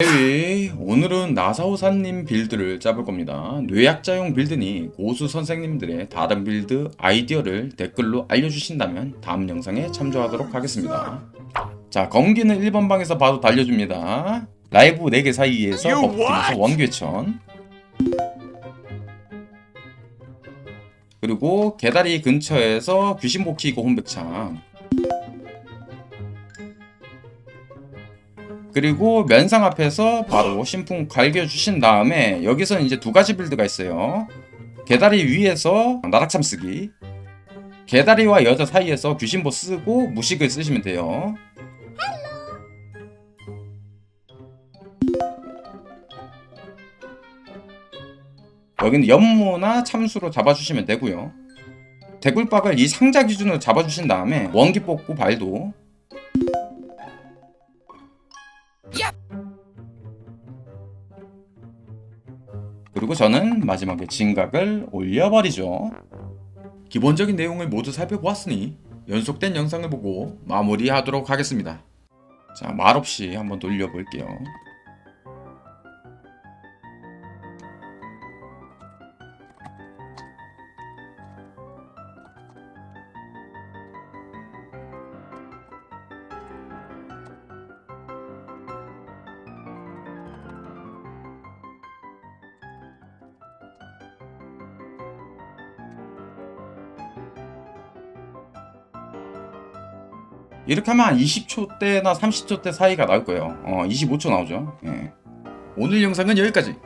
대위 오늘은 나사오사님 빌드를 짜볼 겁니다. 뇌약자용 빌드니 고수 선생님들의 다른 빌드 아이디어를 댓글로 알려주신다면 다음 영상에 참조하도록 하겠습니다. 자 검기는 1번 방에서 봐도 달려줍니다. 라이브 4개 사이에서 버프팀에서? 원괴천 그리고 개다리 근처에서 귀신 복키고 혼백창 그리고 면상 앞에서 바로 신풍 갈겨주신 다음에 여기서는 이제 두 가지 빌드가 있어요. 개다리 위에서 나락참 쓰기. 개다리와 여자 사이에서 귀신보 쓰고 무식을 쓰시면 돼요. 여기는 연모나 참수로 잡아주시면 되고요. 대굴박을 이 상자 기준으로 잡아주신 다음에 원기 뽑고 발도 그리고 저는 마지막에 진각을 올려버리죠. 기본적인 내용을 모두 살펴보았으니 연속된 영상을 보고 마무리하도록 하겠습니다. 자, 말없이 한번 돌려볼게요. 이렇게 하면 한 20초 대나 30초 대 사이가 나올 거예요. 어, 25초 나오죠. 예. 오늘 영상은 여기까지.